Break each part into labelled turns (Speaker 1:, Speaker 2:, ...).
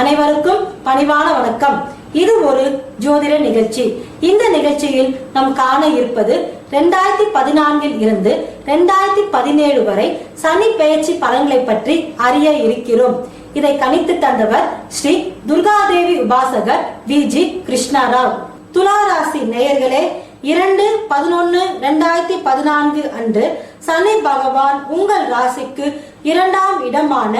Speaker 1: அனைவருக்கும் பணிவான வணக்கம். இது ஒரு ஜோதிட நிகழ்ச்சி. இந்த நிகழ்ச்சியில் நாம் காண இருப்பது ரெண்டாயிரத்தி பதினான்கில் இருந்து ரெண்டாயிரத்தி பதினேழு வரை சனி பெயர்ச்சி பலன்களை பற்றி அறிய இருக்கிறோம். இதை கணித்து தந்தவர் ஸ்ரீ துர்காதேவி உபாசகர் வி ஜி கிருஷ்ணாராவ். துலா ராசி நேயர்களே இரண்டு பதினொன்னு ரெண்டாயிரத்தி பதினான்கு அன்று சனி பகவான் உங்கள் ராசிக்கு இரண்டாம் இடமான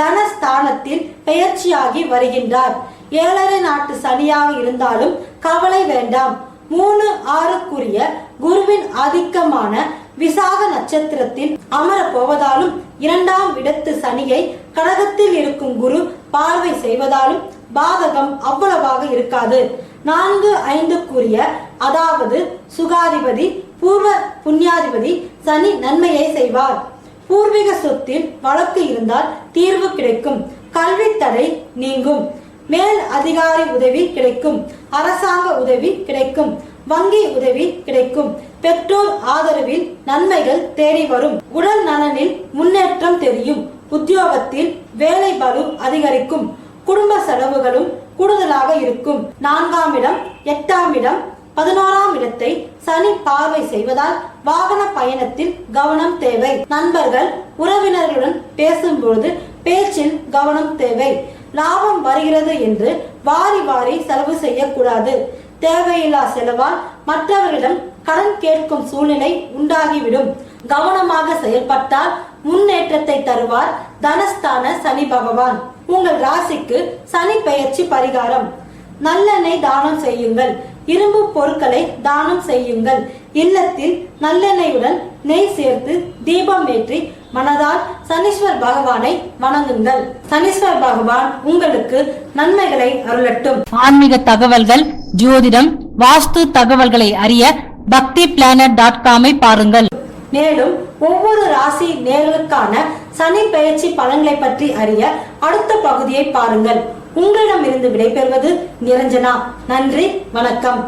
Speaker 1: தனஸ்தானத்தில் பெயர்ச்சியாகி வருகின்றார். ஏழரை நாட்டு சனியாக இருந்தாலும் கவலை வேண்டாம். மூணு ஆறுக்குரிய குருவின் ஆதிக்கமான விசாக நட்சத்திரத்தில் அமரப் போவதாலும் இரண்டாம் இடத்து சனியை கடகத்தில் இருக்கும் குரு பார்வை செய்வதாலும் பாதகம் அவ்வளவாக இருக்காது. நான்கு ஐந்துக்குரிய அதாவது சுகாதிபதி பூர்வ புண்ணியாதிபதி சனி நன்மையை செய்வார். பூர்வீக சொத்தில் வழக்கு இருந்தால் தீர்வு கிடைக்கும். கல்வி தடை நீங்கும். மேல் அதிகாரி உதவி கிடைக்கும். அரசாங்க உதவி கிடைக்கும். வங்கி உதவி கிடைக்கும். பெற்றோர் ஆதரவில் நன்மைகள் தேடி வரும். உடல் நலனில் முன்னேற்றம் தெரியும். உத்தியோகத்தில் வேலை பளு அதிகரிக்கும். குடும்ப செலவுகளும் கூடுதலாக இருக்கும். நான்காம் இடம் எட்டாம் இடம் பதினோராம் இடத்தை சனி பார்வை செய்வதால் வாகன பயணத்தில் கவனம் தேவை. நண்பர்கள் உறவினர்களுடன் பேசும்பொழுது பேச்சில் கவனம் தேவை. லாபம் வருகிறது என்று வாரி வாரி செலவு செய்யக்கூடாது. தேவையில்லா செலவால் மற்றவர்களிடம் கடன் கேட்கும் சூழ்நிலை உண்டாகிவிடும். கவனமாக செயல்பட்டால் முன்னேற்றத்தை தருவார் தனஸ்தான சனி பகவான். உங்கள் ராசிக்கு சனி பெயர்ச்சி பரிகாரம். நல்லெண்ணெய் தானம் செய்யுங்கள். இரும்பு பொருட்களை தானம் செய்யுங்கள். இல்லத்தில் நல்லெண்ணெயுடன் நெய் சேர்த்து தீபம் ஏற்றி மனதால் சனீஸ்வர் பகவானை வணங்குங்கள். சனீஸ்வர் பகவான் உங்களுக்கு நன்மைகளை அருளட்டும்.
Speaker 2: ஆன்மீக தகவல்கள் ஜோதிடம் வாஸ்து தகவல்களை அறிய பக்தி பிளானட் டாட் காமை பாருங்கள்.
Speaker 1: மேலும் ஒவ்வொரு ராசி நேர்களுக்கான சனி பெயர்ச்சி பலன்களை பற்றி அறிய அடுத்த பகுதியை பாருங்கள். உங்களிடமிருந்து விடைபெறுவது நிரஞ்சனா. நன்றி வணக்கம்.